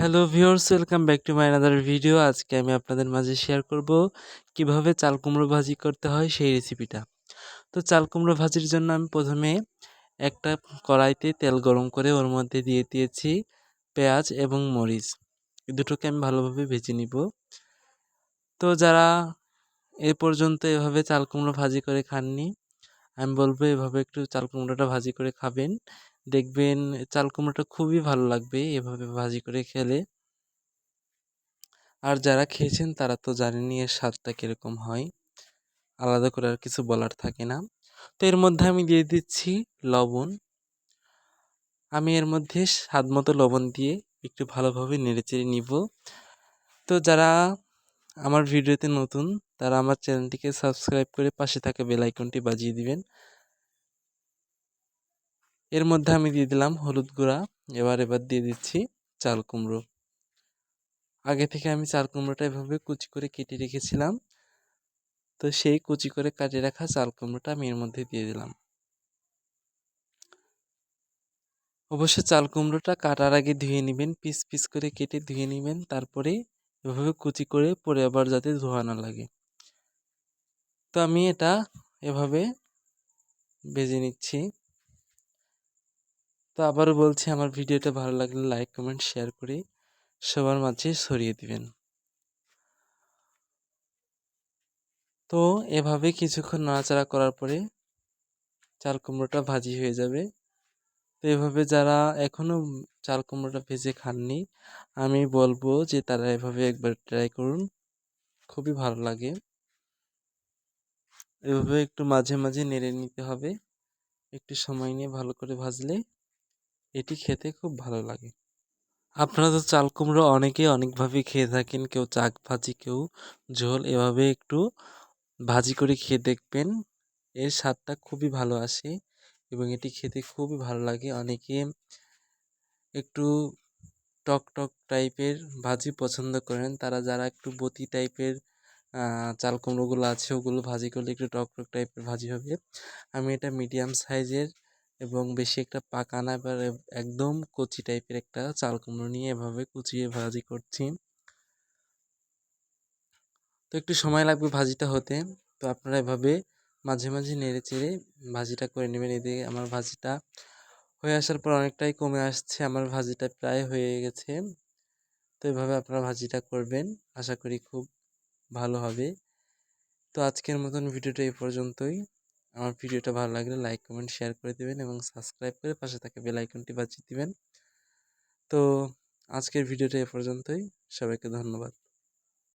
Hello viewers welcome back to my another video আজকে আমি আপনাদের মাঝে শেয়ার করব কীভাবে চাল কুমড়ো ভাজি করতে হয় সেই রেসিপিটা তো চাল কুমড়ো ভাজির জন্য আমি প্রথমে একটা কড়াইতে তেল গরম করে ওর মধ্যে দিয়ে দিয়েছি পেঁয়াজ এবং মরিচ। দুটোকে আমি ভালোভাবে ভেজে নিব। তো যারা এ পর্যন্ত এভাবে চাল কুমড়ো ভাজি করে খাননি, আমি বলব এভাবে একটু চাল কুমড়োটা ভাজি করে খাবেন। দেখবেন চাল কুমড়োটা খুবই ভালো লাগবে এভাবে ভাজি করে খেলে। আর যারা খেয়েছেন তারা তো জানেনই এর স্বাদটা কীরকম হয়। আলাদা করে আর কিছু বলার থাকে না। তো এর মধ্যে আমি দিয়ে দিচ্ছি লবণ। আমি এর মধ্যে স্বাদ মতো লবণ দিয়ে একটু ভালোভাবে নেড়েচেড়ে নিব। তো যারা আমার ভিডিওতে নতুন তারা আমার চ্যানেলটিকে সাবস্ক্রাইব করে পাশে থাকা বেল আইকনটি বাজিয়ে দিবেন। এর মধ্যে আমি দিয়ে দিলাম হলুদ গুঁড়া। এবার এবার দিয়ে দিচ্ছি চাল কুমড়ো। আগে থেকে আমি চাল কুমড়োটা এভাবে কুচি করে কেটে রেখেছিলাম। তো সেই কুচি করে কাটে রাখা চাল কুমড়োটা আমি এর মধ্যে দিয়ে দিলাম। অবশ্য চাল কুমড়োটা কাটার আগে ধুয়ে নেবেন, পিস পিস করে কেটে ধুয়ে নেবেন, তারপরে এভাবে কুচি করে পরে আবার যাতে ধোয়া না লাগে। তো আমি এটা এভাবে ভেজে নিচ্ছি। তো আবারও বলছি, আমার ভিডিওটা ভালো লাগলে লাইক কমেন্ট শেয়ার করে সবার মাঝে ছড়িয়ে দিবেন। তো এভাবে কিছুক্ষণ নাড়াচাড়া করার পরে চাল কুমড়োটা ভাজি হয়ে যাবে। তো এভাবে যারা এখনও চাল কুমড়োটা ভেজে খাননি, আমি বলব যে তারা এভাবে একবার ট্রাই করুন, খুবই ভালো লাগে। এভাবে একটু মাঝে মাঝে নেড়ে নিতে হবে, একটু সময় নিয়ে ভালো করে ভাজলে এটি খেতে খুব ভালো লাগে। আপনারা তো চাল কুমড়ো অনেকেই অনেকভাবে খেয়ে থাকেন, কেউ চাক ভাজি, কেউ ঝোল, এভাবে একটু ভাজি করে খেয়ে দেখবেন। এর স্বাদটা খুবই ভালো আসে এবং এটি খেতে খুবই ভালো লাগে। অনেকে একটু টক টক টাইপের ভাজি পছন্দ করেন। তারা যারা একটু বতি টাইপের চাল কুমড়োগুলো আছে, ওগুলো ভাজি করলে একটু টক টক টাইপের ভাজি হবে। আমি এটা মিডিয়াম সাইজের এবং বেশি একটা পাকা না, এবার একদম কচি টাইপের একটা চাল কুমড়ো নিয়ে এভাবে কুচিয়ে ভাজি করছি। তো একটু সময় লাগবে ভাজিটা হতে। তো আপনারা এভাবে মাঝে মাঝে নেড়ে চেড়ে ভাজিটা করে নেবেন। এদিকে আমার ভাজিটা হয়ে আসার পর অনেকটাই কমে আসছে, আমার ভাজিটা প্রায় হয়ে গেছে। তো এভাবে আপনারা ভাজিটা করবেন, আশা করি খুব ভালো হবে। তো আজকের মতন ভিডিওটা এই পর্যন্তই। আমার ভিডিওটা ভালো লাগলে লাইক, কমেন্ট, শেয়ার করে দেবেন এবং সাবস্ক্রাইব করে পাশে থাকা বেল আইকনটি বাজিয়ে দিবেন। তো আজকের ভিডিওটা এ পর্যন্তই। সবাইকে ধন্যবাদ।